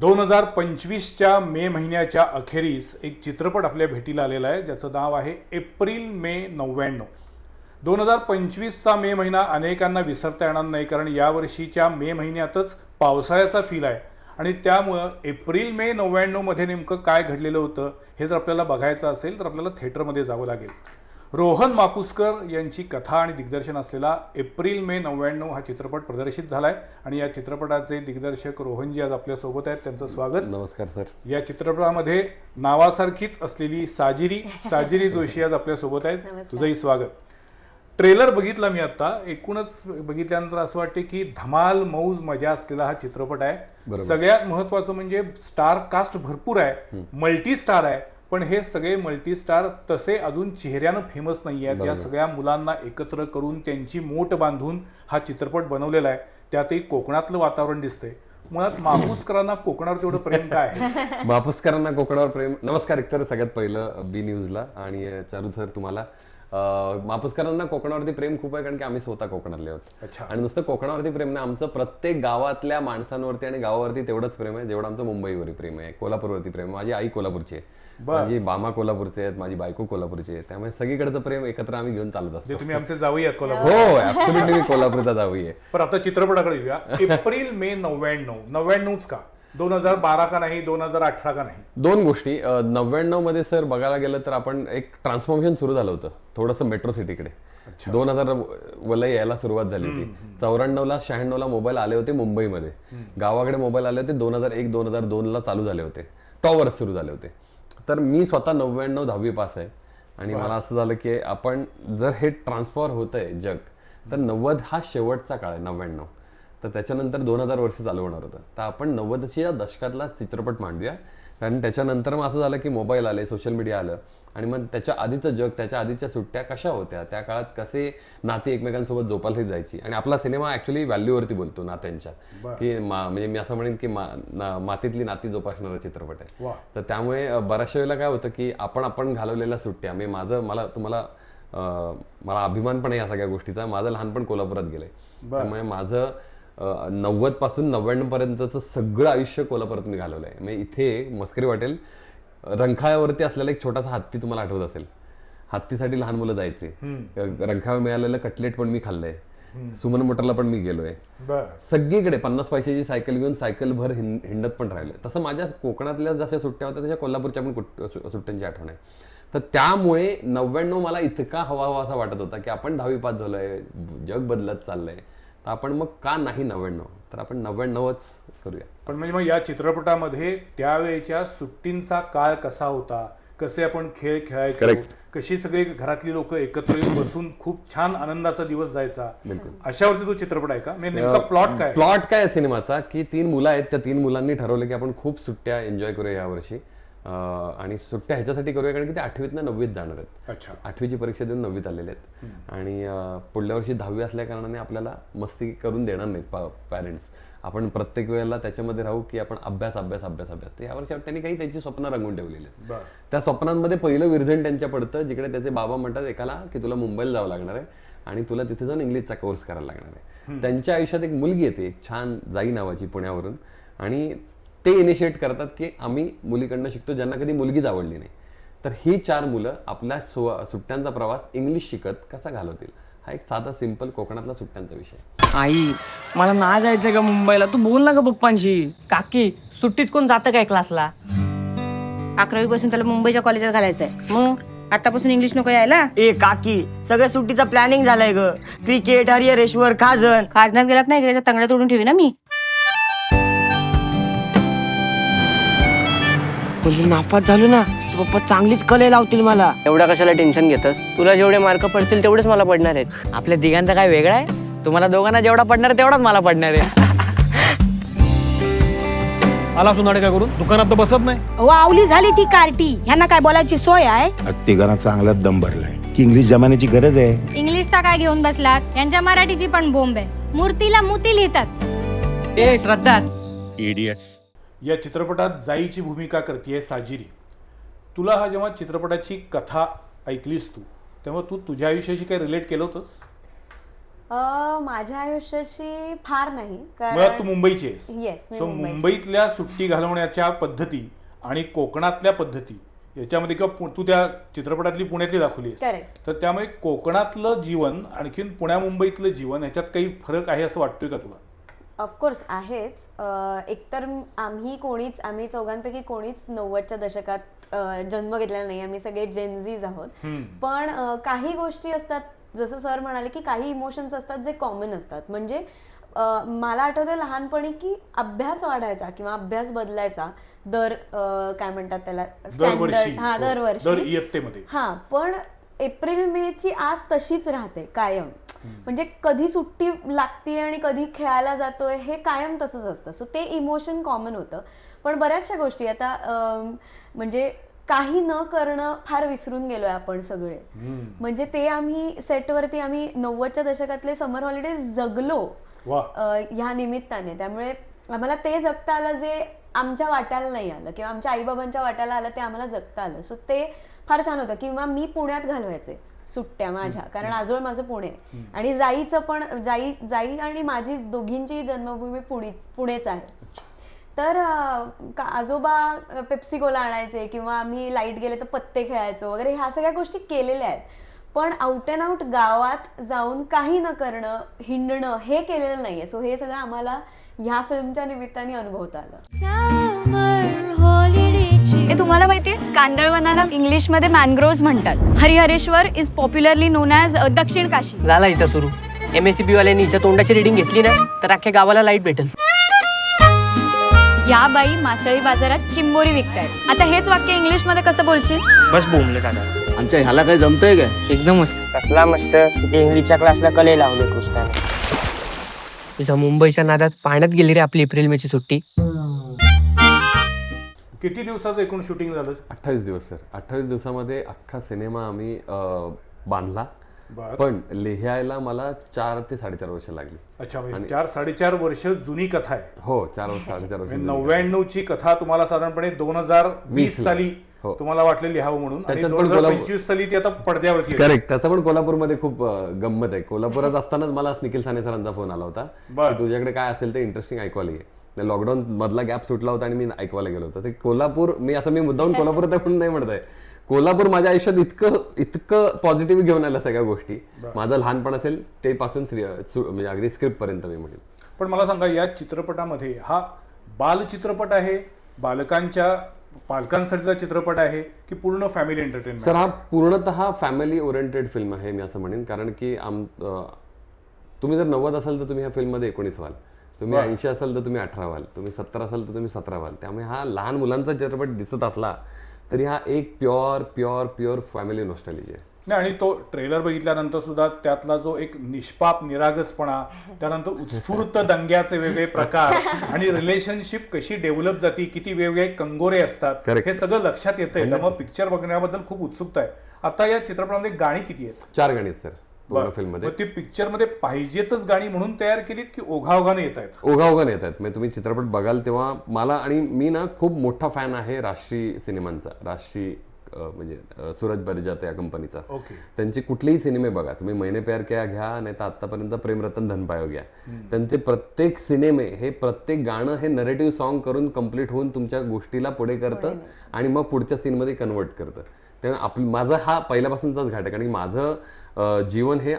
दोन हजार पंचवीसच्या मे महिन्याच्या अखेरीस एक चित्रपट आपल्या भेटीला आलेला आहे ज्याचं नाव आहे एप्रिल मे नव्याण्णव. दोन हजार पंचवीसचा मे महिना अनेकांना विसरता येणार नाही कारण यावर्षीच्या मे महिन्यातच पावसाळ्याचा फील आहे. आणि त्यामुळं एप्रिल मे नव्याण्णवमध्ये नेमकं काय घडलेलं होतं हे जर आपल्याला बघायचं असेल तर आपल्याला थिएटरमध्ये जावं लागेल. रोहन मापुसकर यांची कथा आणि दिग्दर्शन असलेला एप्रिल मे नव्याण्णव हा चित्रपट प्रदर्शित झालाय. आणि या चित्रपटाचे दिग्दर्शक रोहनजी आज आपल्यासोबत आहेत. त्यांचं स्वागत. नमस्कार सर. या चित्रपटामध्ये नावासारखीच असलेली साजिरी साजिरी जोशी आज आपल्यासोबत आहेत. तुझंही स्वागत. ट्रेलर बघितला मी आता. एकूणच बघितल्यानंतर असं वाटते की धमाल मौज मजा असलेला हा चित्रपट आहे. सगळ्यात महत्वाचं म्हणजे स्टार कास्ट भरपूर आहे. मल्टी स्टार आहे. पण हे सगळे मल्टी स्टार तसे अजून चेहऱ्यानं फेमस नाही आहेत या. सगळ्या मुलांना एकत्र करून त्यांची मोठ बांधून हा चित्रपट बनवलेला आहे. त्यातही कोकणातलं वातावरण दिसतंय. मुळात मापूसकरांना कोकणावर तेवढं प्रेम काय आहे? बापूसकरांना कोकणावर प्रेम. नमस्कार एकतर सगळ्यात पहिलं बी न्यूजला आणि चारू सर तुम्हाला. मापूसकरांना कोकणावरती प्रेम खूप आहे कारण की आम्ही स्वतः कोकणातले आहोत. अच्छा. आणि नुसतं कोकणावरती प्रेम नाही आमचं प्रत्येक गावातल्या माणसांवरती आणि गावावरती तेवढंच प्रेम आहे जेवढं आमचं मुंबईवरती प्रेम आहे कोल्हापूरवरती प्रेम माझी आई कोल्हापूरची आहे. माझी मामा कोल्हापूरचे आहेत माझी बायको कोल्हापूरची आहे त्यामुळे सगळीकडचं प्रेम एकत्र आम्ही घेऊन चालत असतो. म्हणजे तुम्ही आमचे आहात कोल्हापूर. हो ऍब्सोल्युटली मी कोल्हापूरचा आहे पण आता चित्रपटाकडे येऊया एप्रिल मे नव्याण्णव. नव्याण्णवच का? दोन हजार बारा का नाही दोन हजार अठरा का नाही? दोन गोष्टी. नव्याण्णवमध्ये सर बघायला गेलं तर आपण एक ट्रान्सफॉर्मेशन सुरू झालं होतं. थोडंसं मेट्रो सिटीकडे. दोन हजार वलय यायला सुरुवात झाली होती. चौऱ्याण्णव ला शहाण्णव ला मोबाईल आले होते मुंबईमध्ये. गावाकडे मोबाईल आले होते दोन हजार एक दोन हजार दोन ला चालू झाले होते. टॉवर्स सुरू झाले होते. तर मी स्वतः नव्याण्णव दहावी पास आहे. आणि मला असं झालं की आपण जर हे ट्रान्सफॉर होत आहे जग तर नव्वद हा शेवटचा काळ आहे नव्याण्णव. तर त्याच्यानंतर दोन हजार वर्ष चालू होणार होतं. तर आपण नव्वदच्या दशकातला चित्रपट मांडूया. कारण त्याच्यानंतर मग असं झालं की मोबाईल आले सोशल मीडिया आलं. आणि मग त्याच्या आधीचं जग त्याच्या आधीच्या सुट्ट्या कशा होत्या? त्या काळात कसे नाती एकमेकांसोबत जोपासली जायची? आणि आपला सिनेमा ऍक्च्युली व्हॅल्यूवरती बोलतो नात्यांच्या. की मा- म्हणजे मी असं म्हणेन की मा- मातीतली नाती जोपासणारा चित्रपट आहे. तर त्यामुळे बऱ्याचशा वेळेला काय होतं की आपण आपण घालवलेल्या सुट्ट्या मी माझं मला तुम्हाला मला अभिमान पण आहे या सगळ्या गोष्टीचा. माझं लहानपण कोल्हापुरात गेलंय. त्यामुळे माझं नव्वदपासून नव्याण्णव पर्यंतचं सगळं आयुष्य कोल्हापुरात मी घालवलंय. म्हणजे इथे मस्करी वाटेल रंकाळ्यावरती असलेला एक छोटासा हत्ती तुम्हाला आठवत असेल. हत्तीसाठी लहान मुलं जायचे. रंकाळ्यावर मिळालेलं कटलेट पण मी खाल्लंय. सुमन मोटरला पण मी गेलोय. सगळीकडे पन्नास पैशाची सायकल घेऊन सायकल भर हिंडत पण राहिले तसं माझ्या कोकणातल्या जशा सुट्ट्या होत्या तशा कोल्हापूरच्या पण सुट्ट्यांची आठवण आहे. तर त्यामुळे नव्याण्णव मला इतका हवा हवा असा वाटत होता की आपण दहावी पास झालोय जग बदलत चाललंय. तर आपण मग का नाही नव्याण्णव? तर आपण नव्याण्णवच करूया. पण म्हणजे मग या चित्रपटामध्ये त्यावेळेच्या सुट्टींचा काळ कसा होता? कसे आपण खेळ खेळायचो? कशी सगळी घरातली लोक एकत्र येऊन बसून खूप छान आनंदाचा दिवस जायचा? अशावरती तो चित्रपट आहे का? म्हणजे नेमका प्लॉट काय प्लॉट काय आहे सिनेमाचा? की तीन मुलं आहेत त्या तीन मुलांनी ठरवलं की आपण खूप सुट्ट्या एन्जॉय करूया यावर्षी. आणि सुट्ट्या ह्याच्यासाठी करूया कारण की ते आठवीतनं नववीत जाणार आहेत. अच्छा. आठवीची परीक्षा देऊन नववीत आलेले आहेत. आणि पुढल्या वर्षी दहावी असल्या कारणाने आपल्याला मस्ती करून देणार नाहीत पॅरेंट्स आपण प्रत्येक वेळेला त्याच्यामध्ये राहू की आपण अभ्यास अभ्यास अभ्यास अभ्यास. तर यावर्षी त्यांनी काही त्यांची स्वप्न रंगवून ठेवलेली आहेत. त्या स्वप्नांमध्ये पहिलं विरझन त्यांच्या पडतं जिकडे त्याचे बाबा म्हणतात एकाला की तुला मुंबईला जावं लागणार आहे आणि तुला तिथे जाऊन इंग्लिशचा कोर्स करायला लागणार आहे. त्यांच्या आयुष्यात एक मुलगी येते एक छान जाई नावाची पुण्यावरून. आणि ते इनिशिएट करतात की आम्ही मुलीकडनं शिकतो ज्यांना कधी मुलगीच आवडली नाही. तर ही चार मुलं आपल्या सुट्ट्यांचा प्रवास इंग्लिश शिकत कसा घालवतील? हा एक साधा सिंपल कोकणातला सुट्ट्यांचा विषय. आई मला ना जायचं का मुंबईला. तू बोल ना का पप्पांशी. काकी सुट्टीत कोण जातं काय क्लासला अकरावी पासून त्याला मुंबईच्या कॉलेजात घालायचंय. मग? आतापासून इंग्लिश नको यायला? ए काकी सगळ्या सुट्टीचा प्लॅनिंग झालाय ग. क्रिकेट हरिहरेश्वर खाजन. खाजनात गेलात नाही त्याच्या तंगड्या तोडून ठेवी ना मी. म्हणजे नापास झालो ना. पप्पा चांगलीच कले लावतील मला. एवढा कशाला टेन्शन घेतस? तुला जेवढे मार्क पडतील तेवढेच मला पडणार आहेत. आपल्या दिघांचा काय वेगळा आहे? तुम्हाला दोघांना जेवढा पडणार आहे तेवढाच मला पडणार आहे. आला सुनाडे काय करून? दुकानात तर बसत नाही. वावली झाली ती कार्टी. ह्यांना काय बोलायची सोय आहे? तिघांना चांगलाच दम भरलाय. की इंग्लिश जमान्याची गरज आहे. इंग्लिशचा काय घेऊन बसलात? यांच्या मराठीची पण बोंब आहे. मूर्तीला मोती लिहितात. ए श्रद्धा. इडियट्स या चित्रपटात जाईची भूमिका करते साजिरी. तुला हा जेव्हा चित्रपटाची कथा ऐकलीस तू तेव्हा तू तुझ्या आयुष्याशी काही रिलेट केलं होतंस अ, माझ्या आयुष्याशी फार नाही मुळात तू कारण मुंबईची आहेस येस मी सो मुंबईची. मुंबईतल्या सुट्टी घालवण्याच्या पद्धती आणि कोकणातल्या पद्धती याच्यामध्ये किंवा पु- तू त्या चित्रपटातली पुण्यातली दाखवली. तर त्यामुळे कोकणातलं जीवन आणखीन पुण्या मुंबईतलं जीवन याच्यात काही फरक आहे असं वाटतोय का तुला ऑफकोर्स आहेच. एकतर आम्ही कोणीच आम्ही चौघांपैकी कोणीच नव्वदच्या दशकात जन्म घेतलेला नाही. आम्ही सगळे जेनझीज आहोत. पण काही गोष्टी असतात जसं सर म्हणाले की काही इमोशन्स असतात जे कॉमन असतात. म्हणजे मला आठवतं लहानपणी की अभ्यास वाढायचा किंवा अभ्यास बदलायचा दर काय म्हणतात त्याला? स्टँडर्ड हा हो, दर दरवर्षी हा पण एप्रिल मे ची आज तशीच राहते कायम. म्हणजे कधी सुट्टी लागते आणि कधी खेळायला जातोय हे कायम तसंच असतं. सो ते इमोशन कॉमन होतं. पण बऱ्याचशा गोष्टी आता म्हणजे काही न करणं फार विसरून गेलोय आपण सगळे. म्हणजे ते आम्ही सेटवरती आम्ही नव्वदच्या दशकातले समर हॉलिडेज जगलो ह्या निमित्ताने. त्यामुळे आम्हाला ते जगता आलं जे आमच्या वाट्याला नाही आलं किंवा आमच्या आईबाबांच्या वाट्याला आलं ते आम्हाला जगता आलं. सो ते फार छान होतं. किंवा मी पुण्यात घालवायचे. सुट्ट्या माझ्या. कारण आजोळ माझं पुणे. आणि जाईचं पण जाई जाई आणि माझी दोघींची जन्मभूमी पुणे पुणेच आहे. तर अं, का आजोबा अं, पेप्सी कोला आणायचे किंवा आम्ही लाइट गेले तर पत्ते खेळायचो वगैरे ह्या सगळ्या गोष्टी केलेल्या आहेत. पण आउट अँड आउट गावात जाऊन काही न करणं हिंडणं हे केलेलं नाहीये. सो हे सगळं आम्हाला ह्या फिल्मच्या निमित्ताने अनुभवता आलं. तुम्हाला माहितीये कांदळवनाला इंग्लिशमध्ये मॅनग्रोव्ह म्हणतात. Harihareshwar is popularly known as Dakshin Kashi. झाला हिचा सुरू. एम एस सी बी वाल्यांनी हिच्या तोंडाची रिडिंग घेतली ना तर अख्ख्या गावाला लाइट भेटेल. या बाई मासळी बाजारात चिंबोरी विकतायत. आता हेच वाक्य इंग्लिशमध्ये कसं बोलशील? बस बोंबले काका. आमच्या ह्याला काही जमतंय काय? एकदम मस्त. कसला मस्त? इंग्लिशच्या क्लासला कले लावले कृष्णाने. तुझ्या मुंबईच्या नादात पाण्यात गेली रे आपली एप्रिल मेची सुट्टी. किती दिवसाचं एकूण शूटिंग झालं अठ्ठावीस दिवस सर अठ्ठावीस दिवसामध्ये अख्खा सिनेमा आम्ही अं, बांधला. पण लिहायला मला चार ते साडेचार वर्ष लागली अच्छा म्हणजे चार साडेचार वर्ष जुनी कथा आहे हो चार वर्ष साडेचार वर्ष म्हणजे जुनी. नव्याण्णव ची कथा तुम्हाला साधारणपणे दोन हजार वीस वीसला. साली हो. तुम्हाला वाटले लिहावं म्हणून आणि त्याच्यात दोन पण हजार कोल्हापूर- पंचवीस साली ती आता पडद्यावरती. करेक्ट त्याचं पण कोल्हापूरमध्ये खूप अं, गंमत आहे कोल्हापुरात असतानाच मला निखिल साने सरांचा फोन आला होता बरं. की तुझ्याकडे काय असेल ते इंटरेस्टिंग ऐकवायला घे लॉकडाऊन मधला गॅप सुटला होता आणि मी ऐकवायला गेलो होतो. ते कोल्हापूर मी असं मी मुद्दाहून कोल्हापुरात आहे म्हणून नाही म्हणत आहे कोल्हापूर माझ्या आयुष्यात इतकं इतकं पॉझिटिव्ह घेऊन आलं सगळ्या गोष्टी. माझं लहानपण असेल ते पासून म्हणजे अगदी स्क्रिप्ट पर्यंत मी म्हणेन. पण मला सांगा या चित्रपटामध्ये हा बाल चित्रपट आहे बालकांच्या पालकांसाठीचा चित्रपट आहे की पूर्ण फॅमिली एंटरटेनमेंट सर हा पूर्णतः फॅमिली ओरिएंटेड फिल्म आहे मी असं म्हणेन. कारण की आम तुम्ही जर नव्वद असाल तर तुम्ही ह्या फिल्ममध्ये एकोणीस व्हाल. तुम्ही ऐंशी असाल तर तुम्ही अठरा व्हाल तुम्ही सत्तर असाल तर तुम्ही सतरा व्हाल. त्यामुळे हा लहान मुलांचा चित्रपट दिसत असला तरी हा एक pure pure pure family nostalgia आहे. नाही आणि तो ट्रेलर बघितल्यानंतर सुद्धा त्यातला जो एक निष्पाप निरागसपणा त्यानंतर उत्स्फूर्त दंग्याचे वेगळे प्रकार आणि रिलेशनशिप कशी डेव्हलप जाती किती वेगवेगळे कंगोरे असतात. हे सगळं लक्षात येतंय. त्यामुळे पिक्चर बघण्याबद्दल खूप उत्सुकता आहे. आता या चित्रपटामध्ये गाणी किती आहेत? चार गणित सर पूर्ण. फिल्ममध्ये ती पिक्चरमध्ये पाहिजेतच गाणी म्हणून तयार केलीत की ओघाओघाने येत आहेत? ओघाओघाने येत आहेत. म्हणजे तुम्ही चित्रपट बघाल तेव्हा मला आणि मी ना खूप मोठा फॅन आहे राष्ट्रीय सिनेमांचा. राष्ट्रीय म्हणजे सूरज बर्जात या कंपनीचा ओके. त्यांचे कुठलेही सिनेमे बघा. तुम्ही मैने प्यार क्या घ्या नाही तर आतापर्यंत प्रेमरतन धनपायो घ्या. त्यांचे प्रत्येक सिनेमे हे प्रत्येक गाणं हे नरेटिव्ह सॉन्ग करून कंप्लीट होऊन तुमच्या गोष्टीला पुढे करतं आणि मग पुढच्या सीनमध्ये कन्वर्ट करतं. त्यामुळे आप माझा हा पहिल्यापासूनचाच घाट आहे. कारण की माझं जीवन हे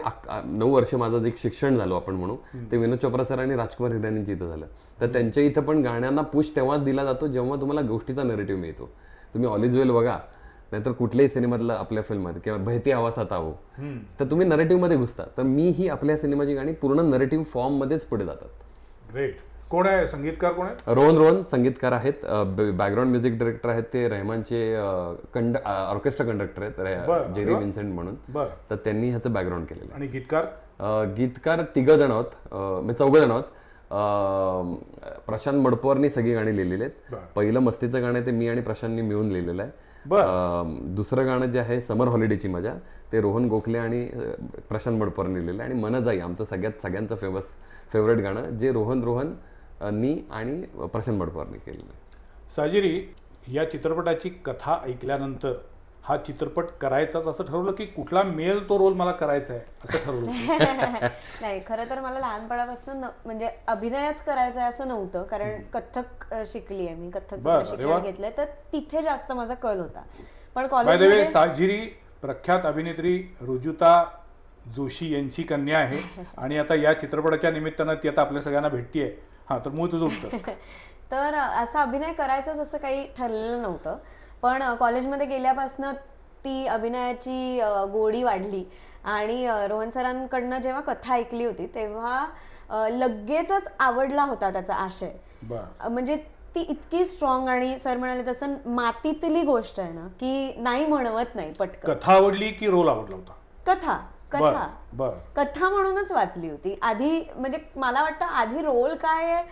नऊ वर्ष माझं जे शिक्षण झालो आपण म्हणू ते विनोद चोप्रा सर आणि राजकुमार हिरानींच्या इथं झालं. तर त्यांच्या इथं पण गाण्यांना पुश तेव्हाच दिला जातो जेव्हा तुम्हाला गोष्टीचा नरेटिव्ह मिळतो. तुम्ही ऑल इज वेल बघा नाहीतर कुठल्याही सिनेमातलं आपल्या फिल्ममध्ये किंवा आवाज आता हो तर तुम्ही नरेटिव्हमध्ये घुसता. तर मी ही आपल्या सिनेमाची गाणी पूर्ण नरेटिव्ह फॉर्म मध्येच पुढे जातात. ग्रेट कोण आहे? संगीतकार कोण आहे रोहन रोहन संगीतकार आहेत. बॅकग्राऊंड म्युझिक डायरेक्टर आहेत ते रहमानचे कंड ऑर्केस्ट्रा कंडक्टर आहेत जेरी. विन्सेंट म्हणून. तर त्यांनी ह्याचं बॅकग्राऊंड केलेलं आणि गीतकार? गीतकार तिघ जण आहोत. म्हणजे चौघ जण आहोत. प्रशांत मडपवारनी सगळी गाणी लिहिलेली आहेत. पहिलं मस्तीचं गाणं ते मी आणि प्रशांतनी मिळून लिहिलेलं आहे. दुसरं गाणं जे आहे समर हॉलिडेची मजा ते रोहन गोखले आणि प्रशांत मडपवारनी लिहिलेलं आहे. आणि मनजाई आमचं सगळ्यात सगळ्यांचं फेमस फेवरेट गाणं जे रोहन रोहन नी आणि प्रशांत मडपवारनी केलेलं आहे साजिरी या चित्रपटाची कथा ऐकल्यानंतर हा चित्रपट करायचाच असं ठरवलं की कुठला मिळेल तो रोल मला करायचा आहे असं ठरवलं नाही खरं तर मला लहानपणापासून न- म्हणजे अभिनयच करायचा आहे असं नव्हतं कारण कथ्थक शिकली आहे मी प्रशिक्षण वा. घेतलंय तर तिथे जास्त माझा कल होता. पण बाय द वे कॉलेज साजिरी प्रख्यात अभिनेत्री रुजुता जोशी यांची कन्या आहे आणि आता या चित्रपटाच्या निमित्तानं ती आता आपल्या सगळ्यांना भेटतीये. हा तर मूळ तुझं उत्तर तर असा अभिनय करायचंच असं काही ठरलेलं नव्हतं. पण कॉलेजमध्ये गेल्यापासनं ती अभिनयाची गोडी वाढली. आणि रोहन सरांकडनं जेव्हा कथा ऐकली होती तेव्हा लगेचच आवडला होता त्याचा आशय. म्हणजे ती इतकी स्ट्रॉंग आणि सर म्हणाले तसं मातीतली गोष्ट आहे ना की नाही म्हणवत नाही पटकन. कथा आवडली की रोल आवडला होता? कथा. कथा. बर. कथा म्हणूनच वाचली होती. आधी म्हणजे मला वाटतं आधी रोल काय आहे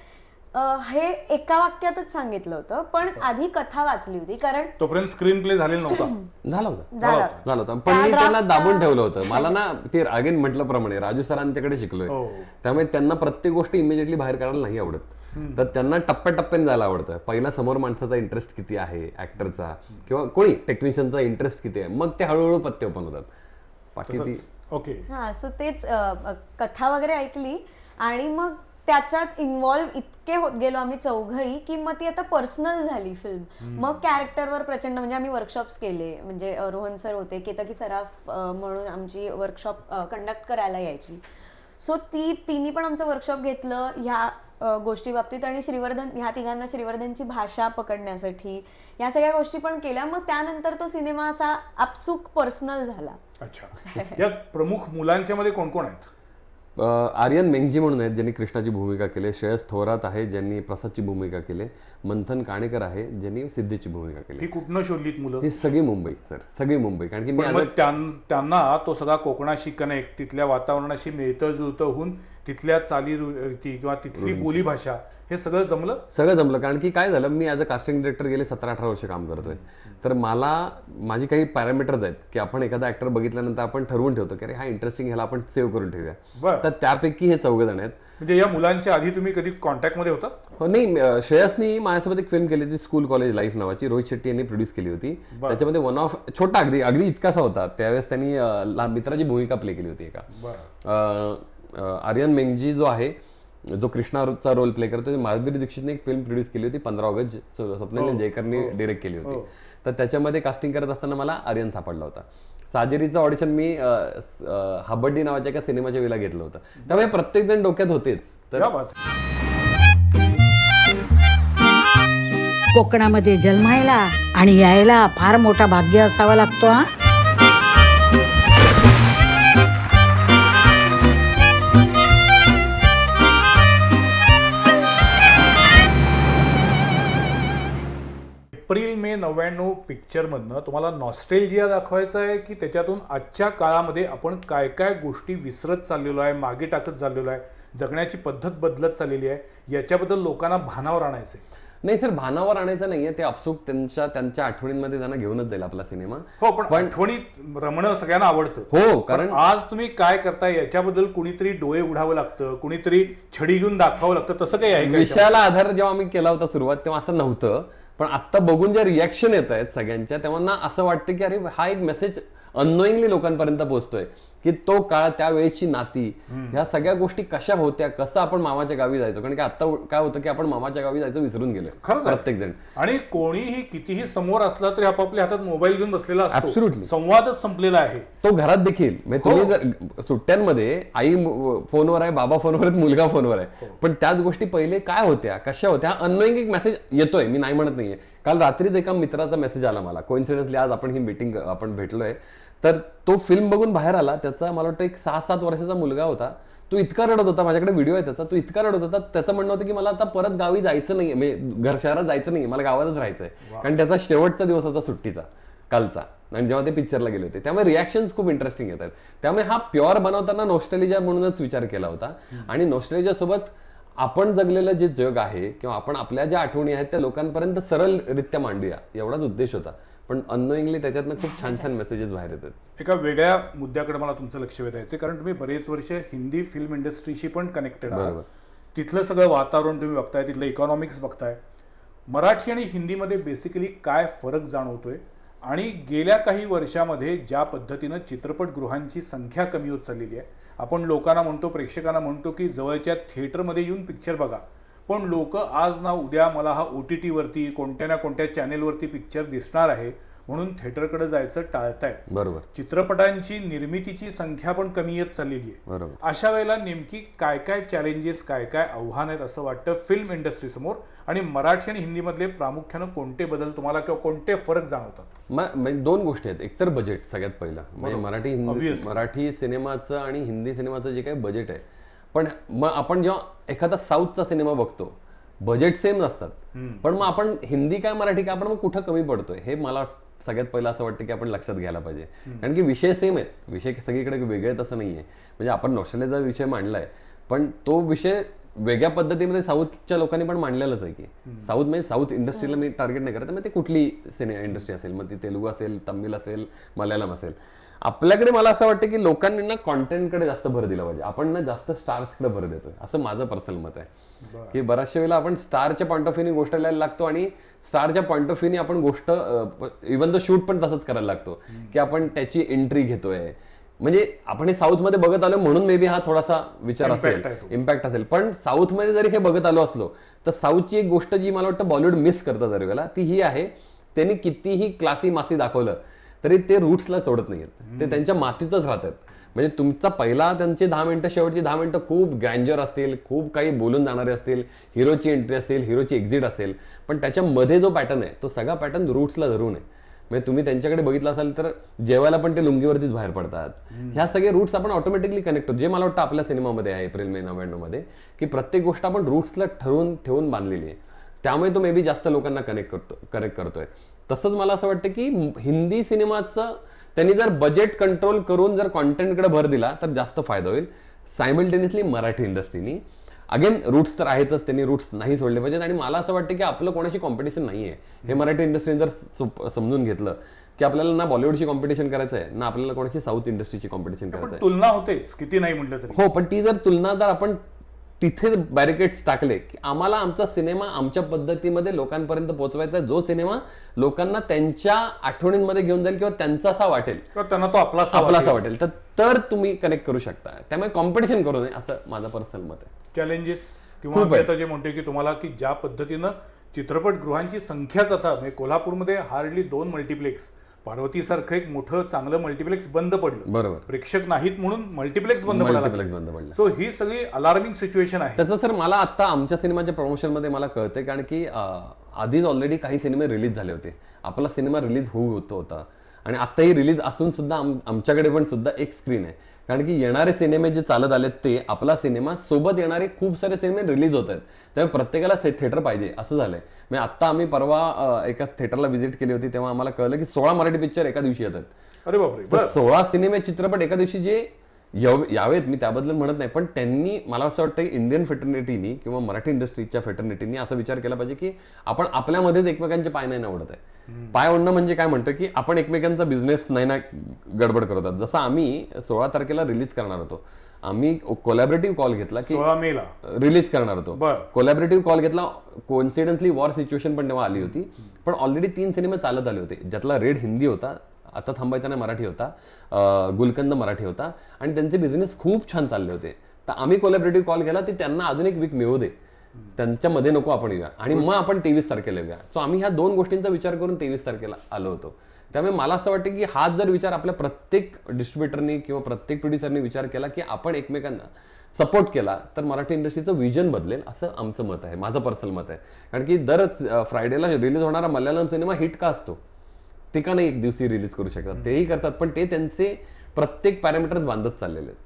हे एका वाक्यातच सांगितलं होतं पण आधी कथा वाचली होती कारण तोपर्यंत स्क्रीन प्ले झालेला नव्हता. झाला होता. झाला होता. झालं होतं. पण मी त्यांना दाबून ठेवलं होतं. मला ना ते अगेन म्हटल्याप्रमाणे राजू सरांच्याकडे शिकलोय. हो. त्यामुळे त्यांना प्रत्येक गोष्ट इमिजिएटली बाहेर काढायला नाही आवडत. तर त्यांना टप्प्याटप्प्याने जायला आवडतं. पहिला समोर माणसाचा इंटरेस्ट किती आहे ऍक्टरचा किंवा कोणी टेक्निशियनचा इंटरेस्ट किती आहे? मग ते हळूहळू पत्ते ओपन होतात. बाकी ओके. हा सो तेच अं, कथा वगैरे ऐकली आणि मग त्याच्यात इन्व्हॉल्व इतके होत गेलो आम्ही चौघही की मग ती आता पर्सनल झाली फिल्म मग कॅरेक्टरवर प्रचंड म्हणजे आम्ही वर्कशॉप्स केले. म्हणजे अं, रोहन सर होते केतकी सराफ अं, म्हणून आमची वर्कशॉप कंडक्ट करायला यायची. सो ती तिन्ही पण आमचं वर्कशॉप घेतलं ह्या गोष्टी बाबतीत आणि श्रीवर्धन ह्या तिघांना श्रीवर्धनची भाषा पकडण्यासाठी या सगळ्या गोष्टी पण केल्या. मग त्यानंतर तो सिनेमा असा आपसूक पर्सनल झाला. अच्छा. या प्रमुख मुलांच्या मध्ये कोण कोण आहेत? आर्यन मेंगजी म्हणून आहेत ज्यांनी कृष्णाची भूमिका केली. श्रेयस थोरात आहे ज्यांनी प्रसादची भूमिका केली. मंथन काणेकर आहे ज्यांनी सिद्धीची भूमिका केली. ही कुठनं शोधलीत मुलं? ही सगळी मुंबई सर. सगळी मुंबई. कारण की मी त्यांना तो सगळा कोकणाशी कनेक्ट तिथल्या वातावरणाशी मिळतं जुळतं होऊन तिथल्या चाली रीती किंवा तिथली बोली भाषा हे सगळं जमलं? सगळं जमलं. कारण की काय झालं? मी ॲज अ कास्टिंग डिरेक्टर गेले सतरा अठरा वर्ष काम करतोय. तर मला माझी काही पॅरामीटर्स आहेत की आपण एखादा ऍक्टर बघितल्यानंतर आपण ठरवून ठेवतो की अरे हा इंटरेस्टिंग ह्याला आपण सेव्ह करून ठेवूया. तर त्यापैकी हे चौघ जण आहेत. म्हणजे या मुलांच्या आधी तुम्ही कधी कॉन्टॅक्टमध्ये होता? हो नाही श्रेयसनी माझ्यासोबत एक फिल्म केली होती स्कूल कॉलेज लाईफ नावाची. रोहित शेट्टी यांनी प्रोड्यूस केली होती. त्याच्यामध्ये वन ऑफ छोटा अगदी अगदी इतकासा होता. त्यावेळेस त्यांनी मित्राची भूमिका प्ले केली होती एका. आर्यन मेंगजी जो आहे जो कृष्णाचा रोल प्ले करतो माधुरी दीक्षितने एक फिल्म प्रोड्यूस केली होती पंधरा ऑगस्ट स्वप्नील जयकरनी डिरेक्ट केली होती. तर त्याच्यामध्ये कास्टिंग करत असताना मला आर्यन सापडला होता. साजेरीचं ऑडिशन मी हबड्डी नावाच्या एका सिनेमाच्या वेळेला घेतलं होतं. त्यामुळे प्रत्येक जण डोक्यात होतेच. तर कोकणामध्ये जन्मायला आणि यायला फार मोठा भाग्य असावा लागतो हा? एप्रिल मे नव्याण्णव पिक्चरमधनं तुम्हाला नॉस्टेलजिया दाखवायचं आहे की त्याच्यातून आजच्या काळामध्ये आपण काय काय गोष्टी विसरत चाललेलो आहे मागे टाकत चाललेलो आहे जगण्याची पद्धत बदलत चाललेली आहे याच्याबद्दल लोकांना भानावर आणायचं आहे नाही सर भानावर आणायचं नाहीये. ते अपसूक त्यांच्या त्यांच्या आठवणींमध्ये त्यांना घेऊनच जाईल आपला सिनेमा. हो पण आठवणीत रमणं सगळ्यांना आवडतं. हो कारण आज तुम्ही काय करताय याच्याबद्दल कुणीतरी डोळे उघडावं लागतं कुणीतरी छडी घेऊन दाखवावं लागतं तसं काही आहे? विषयाला आधार जेव्हा आम्ही केला होता सुरुवात तेव्हा असं नव्हतं. पण आता बघून ज्या रिॲक्शन येत आहेत सगळ्यांच्या तेव्हा असं वाटतं की अरे हा एक मेसेज अनोईंगली लोकांपर्यंत पोहोचतोय. की तो काळ त्यावेळेची नाती. ह्या सगळ्या गोष्टी कशा होत्या कसं आपण मामाच्या गावी जायचो? कारण की आता काय होतं की आपण मामाच्या गावी जायचं विसरून गेलो खरंच. प्रत्येक जण. आणि कोणीही कितीही समोर असला तरी आपापल्या हातात मोबाईल घेऊन बसलेला असतो. Absolutely. संवादच संपलेला आहे. तो घरात देखील. म्हणजे तुम्ही जर सुट्ट्यांमध्ये आई फोनवर आहे बाबा फोनवर आहे मुलगा फोनवर आहे. पण त्याच गोष्टी पहिले काय होत्या कशा होत्या अनोईंग एक मेसेज येतोय. मी नाही म्हणत नाहीये. काल रात्रीच एका मित्राचा मेसेज आला मला. कोइन्सिडेंटली आज आपण ही मीटिंग आपण भेटलोय. तर तो फिल्म बघून बाहेर आला. त्याचा मला वाटतं एक सहा सात वर्षाचा मुलगा होता. तो इतका रडत होता. माझ्याकडे व्हिडिओ आहे त्याचा. तो इतका रडत होता. त्याचं म्हणणं होतं की मला आता परत गावी जायचं नाही म्हणजे घर शहरात जायचं नाही मला गावातच राहायचंय. कारण त्याचा शेवटचा दिवस होता सुट्टीचा कालचा. आणि जेव्हा ते पिक्चरला गेले होते. त्यामुळे रिॲक्शन्स खूप इंटरेस्टिंग येतात. त्यामुळे हा प्युअर बनवताना नॉस्ट्रेलिजा म्हणूनच विचार केला होता. आणि नॉस्ट्रेलिजा सोबत आपण जगलेलं जे जग आहे किंवा आपण आपल्या ज्या आठवणी आहेत त्या लोकांपर्यंत सरळरित्या मांडूया. एवढाच उद्देश होता. पण अनोईंगली त्याच्यातनं खूप छान छान मेसेजेस बाहेर येतात. एका वेगळ्या मुद्द्याकडे मला तुमचं लक्ष वेधायचं आहे, कारण तुम्ही बरेच वर्ष हिंदी फिल्म इंडस्ट्रीशी पण कनेक्टेड आहात. बरोबर. तिथलं सगळं वातावरण तुम्ही बघताय तिथलं इकॉनॉमिक्स बघताय. मराठी आणि हिंदीमध्ये बेसिकली काय फरक जाणवतोय? आणि गेल्या काही वर्षामध्ये ज्या पद्धतीनं चित्रपटगृहांची संख्या कमी होत चाललेली आहे आपण लोकांना म्हणतो प्रेक्षकांना म्हणतो की जवळच्या थिएटरमध्ये येऊन पिक्चर बघा. पण लोक आज ना उद्या मला हा ओ टी टीवरती कोणत्या ना कोणत्या चॅनेलवरती पिक्चर दिसणार आहे म्हणून थिएटरकडे जायचं टाळतायत. बरोबर. चित्रपटांची निर्मितीची संख्या पण कमी येत चाललेली आहे. बरोबर. अशा वेळेला नेमकी काय काय चॅलेंजेस काय काय आव्हान आहेत असं वाटतं फिल्म इंडस्ट्री समोर? आणि मराठी आणि हिंदीमधले प्रामुख्यानं कोणते बदल तुम्हाला किंवा कोणते फरक जाणवतात? म- म्हणजे दोन गोष्टी आहेत. एकतर बजेट सगळ्यात पहिला. म्हणजे मराठी हिंदी Obviously. मराठी सिनेमाचं आणि हिंदी सिनेमाचं जे काही बजेट आहे पण मग आपण जेव्हा एखादा साऊथचा सिनेमा बघतो बजेट सेम नसतात. पण मग आपण हिंदी काय मराठी काय आपण मग कुठं कमी पडतोय? हे मला सगळ्यात पहिलं असं वाटतं की आपण लक्षात घ्यायला पाहिजे. कारण की विषय सेम आहेत. विषय सगळीकडे वेगळे आहेत असं नाहीये. म्हणजे आपण नॉस्ट्रेलियाचा विषय मांडलाय पण तो विषय वेगळ्या पद्धतीमध्ये साऊथच्या लोकांनी पण मांडलेलाच आहे की. साऊथ म्हणजे साऊथ इंडस्ट्रीला मी टार्गेट नाही करत मग ते कुठली सिने इंडस्ट्री असेल मग ती तेलुगू असेल तमिळ असेल मल्याळम असेल. आपल्याकडे मला असं वाटतं की लोकांनी ना कॉन्टेंटकडे जास्त भर दिला पाहिजे. आपण ना जास्त स्टार्सकडे भर देतोय. असं माझं पर्सनल मत आहे. की बऱ्याचशा वेळेला आपण स्टारच्या पॉईंट ऑफ व्ह्यूनी गोष्ट लिहायला लागतो आणि स्टारच्या पॉईंट ऑफ व्ह्यूनी आपण गोष्ट इव्हन द शूट पण तसंच करायला लागतो. की आपण त्याची एंट्री घेतोय. म्हणजे आपण हे साऊथमध्ये बघत आलो म्हणून मे बी हा थोडासा विचार असेल. इम्पॅक्ट असेल. पण साऊथमध्ये जरी हे बघत आलो असलो तर साऊथची एक गोष्ट जी मला वाटतं बॉलिवूड मिस करतं दर वेळेला ती ही आहे त्यांनी कितीही क्लासी मासी दाखवलं तरी ते रूट्सला सोडत नाहीत ते त्यांच्या मातीतच राहतात. म्हणजे तुमचा पहिला त्यांचे दहा मिनिटं शेवटची दहा मिनिटं खूप ग्रँजर असतील खूप काही बोलून जाणारे असतील हिरोची एंट्री असेल हिरोची एक्झिट असेल. पण त्याच्यामध्ये जो पॅटर्न आहे तो सगळा पॅटर्न रूट्सला धरून आहे. म्हणजे तुम्ही त्यांच्याकडे बघितलं असाल तर जेवायला पण ते लुंगीवरतीच बाहेर पडतात. ह्या सगळे रूट्स आपण ऑटोमॅटिकली कनेक्ट होतो जे मला वाटतं आपल्या सिनेमामध्ये आहे एप्रिल मे नव्याण्णवमध्ये की प्रत्येक गोष्ट आपण रूट्सला ठरवून ठेवून बांधलेली आहे. त्यामुळे तो मे बी जास्त लोकांना कनेक्ट करतो करेक्ट करतोय. तसंच मला असं वाटतं की हिंदी सिनेमाचं त्यांनी जर बजेट कंट्रोल करून जर कॉन्टेंटकडे भर दिला तर जास्त फायदा होईल. सायमल्टेनियसली मराठी इंडस्ट्रीनी अगेन रूट्स तर आहेतच त्यांनी रूट्स नाही सोडले पाहिजेत. आणि मला असं वाटतं की आपलं कोणाशी कॉम्पिटिशन नाही आहे हे मराठी इंडस्ट्रीने जर समजून घेतलं की आपल्याला ना बॉलिवूडची कॉम्पिटिशन करायचं आहे ना आपल्याला कोणाशी साऊथ इंडस्ट्रीची कॉम्पिटिशन करायचं आहे तुलना होतेच. किती नाही म्हटलं तरी. हो पण ती जर तुलना जर आपण तिथे बॅरिकेड्स टाकले की आम्हाला आमचा सिनेमा आमच्या पद्धतीमध्ये लोकांपर्यंत पोहोचवायचा जो सिनेमा लोकांना त्यांच्या आठवणींमध्ये घेऊन जाईल किंवा त्यांचा असा वाटेल. त्यांना तो आपला आपला असा वाटेल. तर तर तुम्ही कनेक्ट करू शकता. त्यामुळे कॉम्पिटिशन करू नये असं माझं पर्सनल मत आहे. चॅलेंजेस किंवा जे म्हणतोय की तुम्हाला की ज्या पद्धतीनं चित्रपटगृहांची संख्याच आता म्हणजे कोल्हापूरमध्ये हार्डली दोन मल्टिप्लेक्स पार्वती सारखं एक मोठं चांगलं मल्टिप्लेक्स बंद पडलं. बरोबर. प्रेक्षक नाहीत म्हणून मल्टिप्लेक्स बंद Multiplex बंद पडलं. सो ही सगळी अलार्मिंग सिच्युएशन आहे. त्याचं सर मला आता आमच्या सिनेमाच्या प्रमोशनमध्ये मला कळतंय कारण की आधीच ऑलरेडी काही सिनेमे रिलीज झाले होते. आपला सिनेमा रिलीज होऊ होतो होता. आणि आताही रिलीज असून सुद्धा आम- आमच्याकडे पण सुद्धा एक स्क्रीन आहे. कारण की येणारे सिनेमे जे चालत आलेत ते आपला सिनेमा सोबत येणारे खूप सारे सिनेमे रिलीज होत आहेत. त्यामुळे प्रत्येकाला थिएटर पाहिजे असं झालंय. म्हणजे आता आम्ही परवा एका थिएटरला व्हिजिट केली होती तेव्हा आम्हाला कळलं की सोळा मराठी पिक्चर एका दिवशी येतात. अरे बापरे. सोळा सिनेमे चित्रपट एका दिवशी जे याव- यावेत मी त्याबद्दल म्हणत नाही पण त्यांनी मला असं वाटतं की इंडियन फेटर्निटीनी किंवा मराठी इंडस्ट्रीच्या फेटर्निटीनी असा विचार केला पाहिजे की आपण आपल्यामध्येच एकमेकांचे पाय नाही ओढत आहे. पाय ओढणं म्हणजे काय म्हणतो की आपण एकमेकांचा बिझनेस नाही ना गडबड करतात जसं आम्ही सोळा तारखेला रिलीज करणार होतो. आम्ही कोलॅबरेटिव्ह कॉल घेतला की सोळा मेला. रिलीज करणार होतो. बरं. कोलॅबरेटिव्ह कॉल घेतला कोइन्सिडन्सली वॉर सिच्युएशन पण तेव्हा आली होती. पण ऑलरेडी तीन सिनेमे चालत आले होते. ज्यातला रेड हिंदी होता आता थांबायचा नाही मराठी होता गुलकंद मराठी होता. आणि त्यांचे बिझनेस खूप छान चालले होते. तर आम्ही कोलॅबरेटिव्ह कॉल केला की त्यांना अजून एक वीक मिळू दे. त्यांच्यामध्ये नको आपण येऊया. आणि मग? आपण तेवीस तारखेला येऊया. सो आम्ही ह्या दोन गोष्टींचा विचार करून तेवीस तारखेला आलो होतो. त्यामुळे मला असं वाटतं की हाच जर विचार आपल्या प्रत्येक डिस्ट्रीब्युटरनी किंवा प्रत्येक प्रोड्युसरनी विचार केला की आपण एकमेकांना सपोर्ट केला तर मराठी इंडस्ट्रीचं विजन बदलेल असं आमचं मत आहे. माझं पर्सनल मत आहे. कारण की दर फ्रायडेला रिलीज होणारा मल्याळम सिनेमा हिट का असतो? ते का नाही एक दिवशी रिलीज करू शकतात तेही करतात पण ते त्यांचे प्रत्येक पॅरामीटर्स बांधत चाललेले आहेत.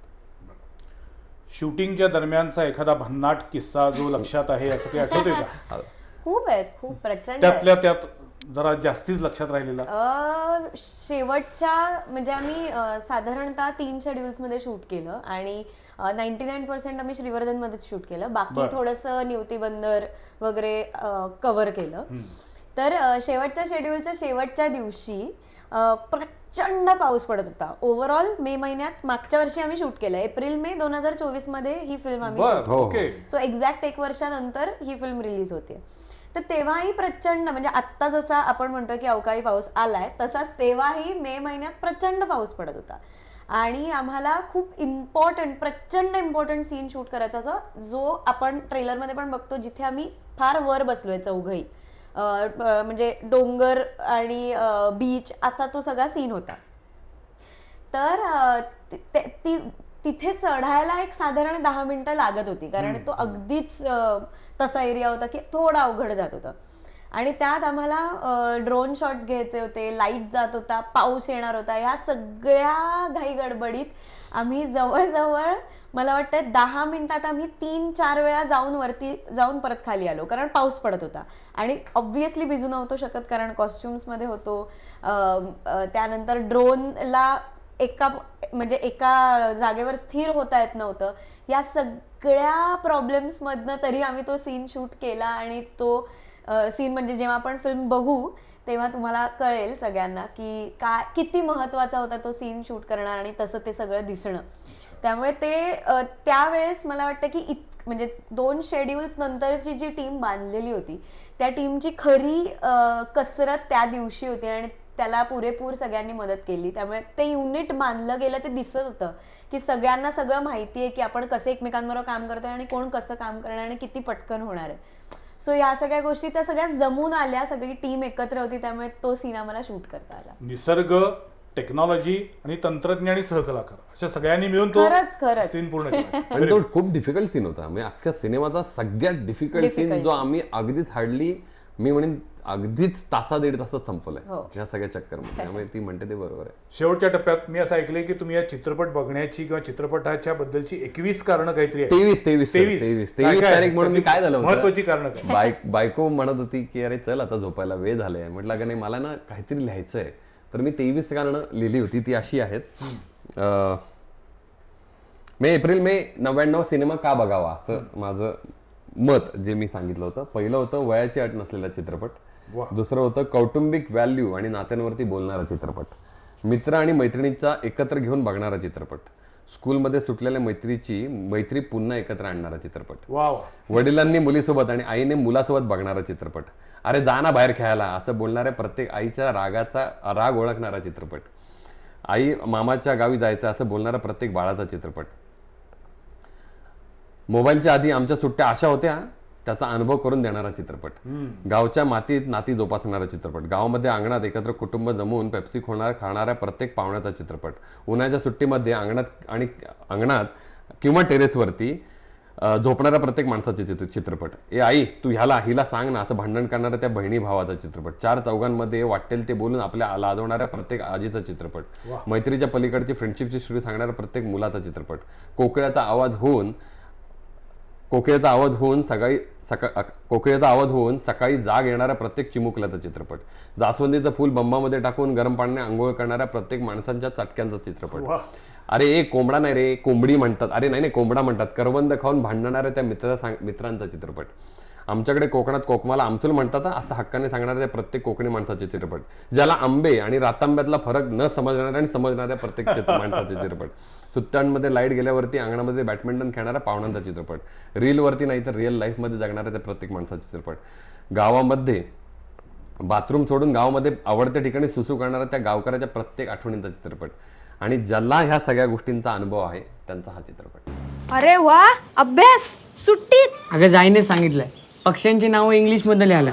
शूटिंगच्या दरम्यानचा एखादा भन्नाट किस्सा जो लक्षात आहे असं काही आठवतंय का? खूप आहेत खूप प्रचंड आहेत. त्यातल्या त्यात जरा जास्तीच लक्षात राहिलेला. अ, शेवटच्या म्हणजे आम्ही अ, साधारणतः तीन शेड्युल्समध्ये शूट केलं आणि नाईन्टी नाईन पर्सेंट आम्ही श्रीवर्धन मध्येच शूट केलं. बाकी बरं. थोडंसं निवती बंदर वगैरे कव्हर केलं. तर अ, शेवटच्या शेड्यूलच्या शेवटच्या दिवशी अ, प्रचंड पाऊस पडत होता. ओव्हरऑल मे महिन्यात मागच्या वर्षी आम्ही शूट केलं. एप्रिल मे दोन हजार चोवीसमध्ये ही फिल्म आम्ही shoot हो, हो. ओके सो एक्झॅक्ट एक वर्षानंतर ही फिल्म रिलीज होते तर तेव्हाही प्रचंड म्हणजे आत्ता जसा आपण म्हणतो की अवकाळी पाऊस आलाय तसाच तेव्हाही मे महिन्यात प्रचंड पाऊस पडत होता. आणि आम्हाला खूप इम्पॉर्टंट प्रचंड इम्पॉर्टंट सीन शूट करायचा जो जो आपण ट्रेलरमध्ये पण बघतो जिथे आम्ही फार वर बसलोय चौघही. म्हणजे डोंगर आणि बीच असा तो सगळा सीन होता. तर ति- तिथे चढायला एक साधारण दहा मिनिटं लागत होती. कारण तो अगदीच तसा एरिया होता की थोडा अवघड जात होता. आणि त्यात आम्हाला ड्रोन शॉट्स घ्यायचे होते लाइट जात होता पाऊस येणार होता. ह्या सगळ्या घाई गडबडीत आम्ही जवळजवळ मला वाटतं दहा मिनिटात आम्ही तीन चार वेळा जाऊन वरती जाऊन परत खाली आलो. कारण पाऊस पडत होता. आणि ऑब्व्हियसली भिजू नव्हतो शकत कारण कॉस्ट्युम्समध्ये होतो. त्यानंतर ड्रोनला एका म्हणजे एका जागेवर स्थिर होता येत नव्हतं. या सगळ्या प्रॉब्लेम्समधनं तरी आम्ही तो सीन शूट केला आणि तो सीन म्हणजे जेव्हा आपण फिल्म बघू तेव्हा तुम्हाला कळेल सगळ्यांना की काय किती महत्त्वाचा होता तो सीन शूट करणार आणि तसं ते सगळं दिसणं. त्यामुळे ते त्यावेळेस मला वाटतं की इत म्हणजे दोन शेड्यूल्स नंतरची जी टीम बांधलेली होती त्या टीमची खरी कसरत त्या दिवशी होती आणि त्याला पुरेपूर सगळ्यांनी मदत केली. त्यामुळे ते युनिट बांधलं गेलं ते दिसत होतं की सगळ्यांना सगळं माहिती आहे की आपण कसे एकमेकांबरोबर काम करतोय आणि कोण कसं काम करणार आणि किती पटकन होणार आहे. सो या सगळ्या गोष्टी त्या सगळ्या जमून आल्या सगळी टीम एकत्र होती त्यामुळे तो सीन आम्हाला शूट करता आला. निसर्ग टेक्नॉलॉजी आणि तंत्रज्ञ आणि सहकलाकार अशा सगळ्यांनी मिळून तो खरंच, खरंच. सीन पूर्ण केला. आणि तो खूप डिफिकल्ट सीन होता. म्हणजे अख्ख्या सिनेमाचा सगळ्यात डिफिकल्ट सीन Difficult जो आम्ही अगदीच हार्डली मी म्हणेन अगदीच तासा दीड तासात संपवलाय हो. या सगळ्या चक्करमध्ये. त्यामुळे ती म्हणते ते बरोबर आहे. शेवटच्या टप्प्यात मी असं ऐकलंय की तुम्ही या चित्रपट बघण्याची किंवा चित्रपटाच्या बद्दलची एकवीस कारणं काहीतरी आहेत. तेवीस तेवीस तेवीस. तेवीस. काय तेवीस काय? तारीख म्हणून मी काय झालं होतं? महत्वाची कारणं काय? बायक बायको म्हणत होती की अरे चल आता झोपायला वेळ झालाय. म्हटलं का नाही मला ना काहीतरी लिहायचंय. तर मी तेवीस कारण लिहिली होती ती अशी आहेत. अं, मे एप्रिल मे नव्याण्णव सिनेमा का बघावा? असं माझं मत जे मी सांगितलं होतं. पहिलं होतं वयाची अट नसलेला चित्रपट. दुसरं होतं कौटुंबिक व्हॅल्यू आणि नात्यांवरती बोलणारा चित्रपट. मित्र आणि मैत्रिणीचा एकत्र घेऊन बघणारा चित्रपट. स्कूलमध्ये सुटलेल्या मैत्रीची मैत्री पुन्हा एकत्र आणणारा चित्रपट. वा वा वडिलांनी मुलीसोबत आणि आईने मुलासोबत बघणारा चित्रपट. अरे जा ना बाहेर खेळायला असं बोलणाऱ्या प्रत्येक आईच्या रागाचा राग ओळखणारा चित्रपट. आई मामाच्या गावी जायचं असं बोलणारा प्रत्येक बाळाचा चित्रपट. मोबाईलच्या आधी आमच्या सुट्ट्या अशा होत्या त्याचा अनुभव करून देणारा चित्रपट. गावच्या मातीत नाती जोपासणारा चित्रपट. गावामध्ये अंगणात एकत्र कुटुंब जमवून पेप्सी खोणार खाणाऱ्या प्रत्येक पाहुण्याचा चित्रपट. उन्हाळ्याच्या सुट्टीमध्ये अंगणात आणि अंगणात किंवा टेरेसवरती झोपणाऱ्या प्रत्येक माणसाचे चित्र चित्रपट. ए आई तू ह्याला हिला सांग ना असं भांडण करणाऱ्या त्या बहिणी भावाचा चित्रपट. चार चौघांमध्ये वाटेल ते बोलून आपल्या लाजवणाऱ्या प्रत्येक आजीचा चित्रपट. मैत्रीच्या पलीकडची फ्रेंडशिपची स्टोरी सांगणाऱ्या प्रत्येक मुलाचा चित्रपट. कोकिळाचा आवाज होऊन कोकिळेचा आवाज होऊन सकाळी सका कोकिळेचा आवाज होऊन सकाळी जाग येणाऱ्या प्रत्येक चिमुकल्याचा चित्रपट. जास्वंदीचं फूल बंबामध्ये टाकून गरम पाण्याने आंघोळ करणाऱ्या प्रत्येक माणसांच्या चटक्यांचा चित्रपट. अरे ए कोंबडा नाही रे कोंबडी म्हणतात. अरे नाही नाही कोंबडा म्हणतात. करवंद खाऊन भांडणाऱ्या त्या मित्र मित्रांचा चित्रपट. आमच्याकडे कोकणात कोकमाला आमसूल म्हणतात असं हक्काने सांगणाऱ्या त्या प्रत्येक कोकणी माणसाचे चित्रपट. ज्याला आंबे आणि रातांब्यातला फरक न समजणाऱ्या आणि समजणाऱ्या प्रत्येक चित्र- माणसाचे चित्रपट. सुट्ट्यांमध्ये लाइट गेल्यावरती अंगणामध्ये बॅडमिंटन खेळणाऱ्या पाहुण्यांचा चित्रपट. रीलवरती नाही तर रिअल लाईफमध्ये जगणाऱ्या त्या प्रत्येक माणसाचा चित्रपट. गावामध्ये बाथरूम सोडून गावामध्ये आवडत्या ठिकाणी सुसू करणाऱ्या त्या गावकऱ्याच्या प्रत्येक आठवणींचा चित्रपट. आणि ज्याला ह्या सगळ्या गोष्टींचा अनुभव आहे त्यांचा हा चित्रपट. अरे वा अभ्यास सुट्टीत अगं जाईने सांगितलंय. पक्ष्यांची नावं इंग्लिशमध्ये लिहायला.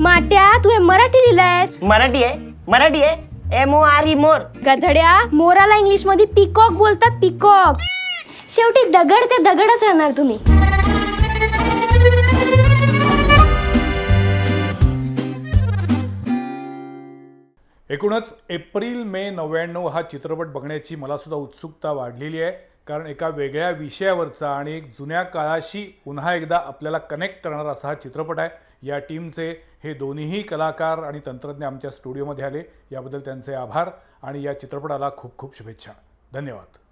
माट्या तू हे मराठी लिहिलंयस? मराठी आहे मराठी आहे. M O R E more. गधड्या मोराला इंग्लिशमध्ये पिकॉक बोलतात पिकॉक शेवटी दगड ते दगडच राहणार तुम्ही. एकूणच एप्रिल मे नव्याण्णव हा चित्रपट बघण्याची मला सुद्धा उत्सुकता वाढलेली आहे. कारण एका वेगळ्या विषयावरचा आणि एक जुन्या काळाशी पुन्हा एकदा आपल्याला कनेक्ट करणारा असा हा चित्रपट आहे. या टीमचे हे दोन्हीही कलाकार आणि तंत्रज्ञ आमच्या स्टुडिओमध्ये आले. याबद्दल त्यांचे आभार आणि या चित्रपटाला खूप खूप शुभेच्छा. धन्यवाद.